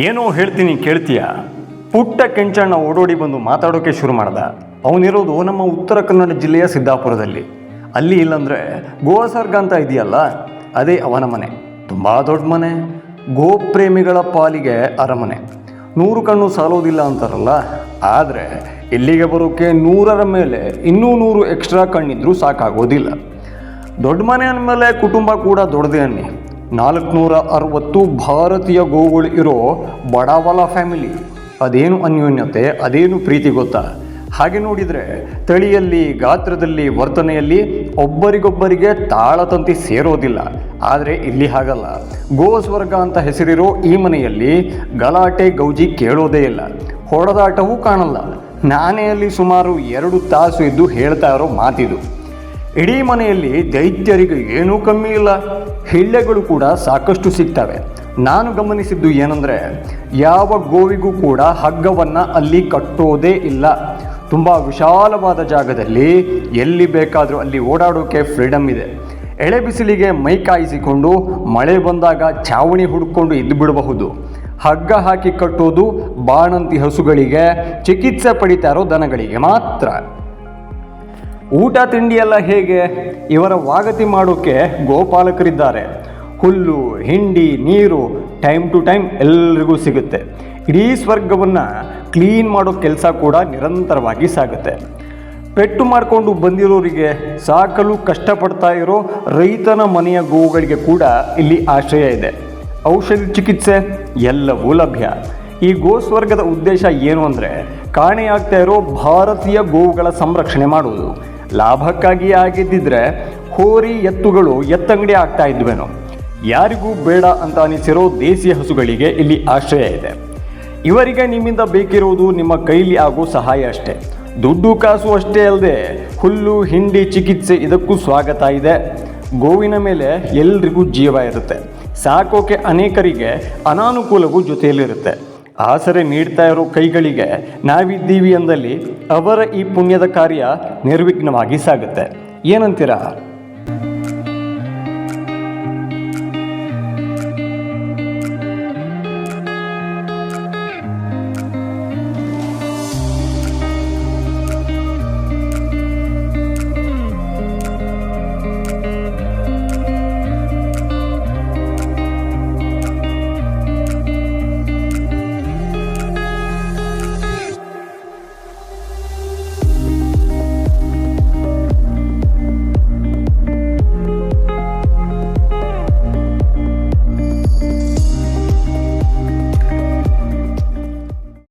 ಏನೋ ಹೇಳ್ತೀನಿ ಕೇಳ್ತೀಯ? ಪುಟ್ಟ ಕೆಂಚಣ್ಣ ಓಡೋಡಿ ಬಂದು ಮಾತಾಡೋಕೆ ಶುರು ಮಾಡ್ದ. ಅವನಿರೋದು ನಮ್ಮ ಉತ್ತರ ಕನ್ನಡ ಜಿಲ್ಲೆಯ ಸಿದ್ದಾಪುರದಲ್ಲಿ. ಅಲ್ಲಿ ಇಲ್ಲಂದ್ರೆ ಗೋಸರ್ಗ ಅಂತ ಇದೆಯಲ್ಲ, ಅದೇ ಅವನ ಮನೆ. ತುಂಬ ದೊಡ್ಡ ಮನೆ. ಗೋಪ್ರೇಮಿಗಳ ಪಾಲಿಗೆ ಅರಮನೆ. ನೂರು ಕಣ್ಣು ಸಾಲೋದಿಲ್ಲ ಅಂತಾರಲ್ಲ, ಆದರೆ ಇಲ್ಲಿಗೆ ಬರೋಕ್ಕೆ ನೂರರ ಮೇಲೆ ಇನ್ನೂ ನೂರು ಎಕ್ಸ್ಟ್ರಾ ಕಣ್ಣಿದ್ರೂ ಸಾಕಾಗೋದಿಲ್ಲ. ದೊಡ್ಡ ಮನೆ ಅಂದಮೇಲೆ ಕುಟುಂಬ ಕೂಡ ದೊಡ್ಡದೇ ಅನ್ನಿ. ನಾಲ್ಕುನೂರ ಅರವತ್ತು ಭಾರತೀಯ ಗೋಗಳು ಇರೋ ಬಡಾವಲ ಫ್ಯಾಮಿಲಿ ಅದೇನು ಅನ್ಯೋನ್ಯತೆ, ಅದೇನು ಪ್ರೀತಿ ಗೊತ್ತಾ? ಹಾಗೆ ನೋಡಿದರೆ ತಳಿಯಲ್ಲಿ, ಗಾತ್ರದಲ್ಲಿ, ವರ್ತನೆಯಲ್ಲಿ ಒಬ್ಬರಿಗೊಬ್ಬರಿಗೆ ತಾಳತಂತಿ ಸೇರೋದಿಲ್ಲ. ಆದರೆ ಇಲ್ಲಿ ಹಾಗಲ್ಲ. ಗೋ ಸ್ವರ್ಗ ಅಂತ ಹೆಸರಿರೋ ಈ ಮನೆಯಲ್ಲಿ ಗಲಾಟೆ ಗೌಜಿ ಕೇಳೋದೇ ಇಲ್ಲ. ಹೊಡೆದಾಟವೂ ಕಾಣಲ್ಲ. ನಾನೇ ಅಲ್ಲಿ ಸುಮಾರು ಎರಡು ತಾಸು ಇದ್ದು ಹೇಳ್ತಾ ಇರೋ ಮಾತಿದು. ಇಡೀ ಮನೆಯಲ್ಲಿ ದೈತ್ಯರಿಗೆ ಏನೂ ಕಮ್ಮಿ ಇಲ್ಲ. ಹಿಳ್ಳೆಗಳು ಕೂಡ ಸಾಕಷ್ಟು ಸಿಗ್ತವೆ. ನಾನು ಗಮನಿಸಿದ್ದು ಏನಂದರೆ, ಯಾವ ಗೋವಿಗೂ ಕೂಡ ಹಗ್ಗವನ್ನು ಅಲ್ಲಿ ಕಟ್ಟೋದೇ ಇಲ್ಲ. ತುಂಬ ವಿಶಾಲವಾದ ಜಾಗದಲ್ಲಿ ಎಲ್ಲಿ ಬೇಕಾದರೂ ಅಲ್ಲಿ ಓಡಾಡೋಕೆ ಫ್ರೀಡಮ್ ಇದೆ. ಎಳೆ ಬಿಸಿಲಿಗೆ ಮೈ ಕಾಯಿಸಿಕೊಂಡು ಮಳೆ ಬಂದಾಗ ಚಾವಣಿ ಹುಡುಕೊಂಡು ಇದ್ದು ಬಿಡಬಹುದು. ಹಗ್ಗ ಹಾಕಿ ಕಟ್ಟೋದು ಬಾಣಂತಿ ಹಸುಗಳಿಗೆ ಚಿಕಿತ್ಸೆ ಪಡಿತಾ ಇರೋ ದನಗಳಿಗೆ ಮಾತ್ರ. ಊಟ ತಿಂಡಿಯೆಲ್ಲ ಹೇಗೆ? ಇವರ ವಾಗತಿ ಮಾಡೋಕ್ಕೆ ಗೋಪಾಲಕರಿದ್ದಾರೆ. ಹುಲ್ಲು, ಹಿಂಡಿ, ನೀರು ಟೈಮ್ ಟು ಟೈಮ್ ಎಲ್ರಿಗೂ ಸಿಗುತ್ತೆ. ಇಡೀ ಸ್ವರ್ಗವನ್ನು ಕ್ಲೀನ್ ಮಾಡೋ ಕೆಲಸ ಕೂಡ ನಿರಂತರವಾಗಿ ಸಾಗುತ್ತೆ. ಪೆಟ್ಟು ಮಾಡಿಕೊಂಡು ಬಂದಿರೋರಿಗೆ ಸಾಕಲು ಕಷ್ಟಪಡ್ತಾ ಇರೋ ರೈತನ ಮನೆಯ ಗೋವುಗಳಿಗೆ ಕೂಡ ಇಲ್ಲಿ ಆಶ್ರಯ ಇದೆ. ಔಷಧಿ ಚಿಕಿತ್ಸೆ ಎಲ್ಲವೂ ಲಭ್ಯ. ಈ ಗೋಸ್ವರ್ಗದ ಉದ್ದೇಶ ಏನು ಅಂದರೆ ಕಾಣೆಯಾಗ್ತಾ ಇರೋ ಭಾರತೀಯ ಗೋವುಗಳ ಸಂರಕ್ಷಣೆ ಮಾಡುವುದು ಲಾಭಕ್ಕಾಗಿ ಆಗಿದ್ದಿದ್ರೆ ಹೋರಿ ಎತ್ತುಗಳು ಎತ್ತಂಗಡಿ ಆಗ್ತಾ ಇದ್ವೇನೋ. ಯಾರಿಗೂ ಬೇಡ ಅಂತ ಅನಿಸಿರೋ ದೇಸಿ ಹಸುಗಳಿಗೆ ಇಲ್ಲಿ ಆಶ್ರಯ ಇದೆ. ಇವರಿಗೆ ನಿಮ್ಮಿಂದ ಬೇಕಿರುವುದು ನಿಮ್ಮ ಕೈಲಿ ಆಗೋ ಸಹಾಯ ಅಷ್ಟೇ. ದುಡ್ಡು ಕಾಸು ಅಷ್ಟೇ ಅಲ್ಲದೆ ಹುಲ್ಲು, ಹಿಂಡಿ, ಚಿಕಿತ್ಸೆ ಇದಕ್ಕೂ ಸ್ವಾಗತ ಇದೆ. ಗೋವಿನ ಮೇಲೆ ಎಲ್ರಿಗೂ ಜೀವ ಇರುತ್ತೆ. ಸಾಕೋಕೆ ಅನೇಕರಿಗೆ ಅನಾನುಕೂಲವೂ ಜೊತೆಯಲ್ಲಿರುತ್ತೆ. ಆಸರೆ ನೀಡ್ತಾ ಇರೋ ಕೈಗಳಿಗೆ ನಾವಿದ್ದೀವಿ ಅಂದಲ್ಲಿ ಅವರ ಈ ಪುಣ್ಯದ ಕಾರ್ಯ ನಿರ್ವಿಘ್ನವಾಗಿ ಸಾಗುತ್ತೆ. ಏನಂತೀರಾ?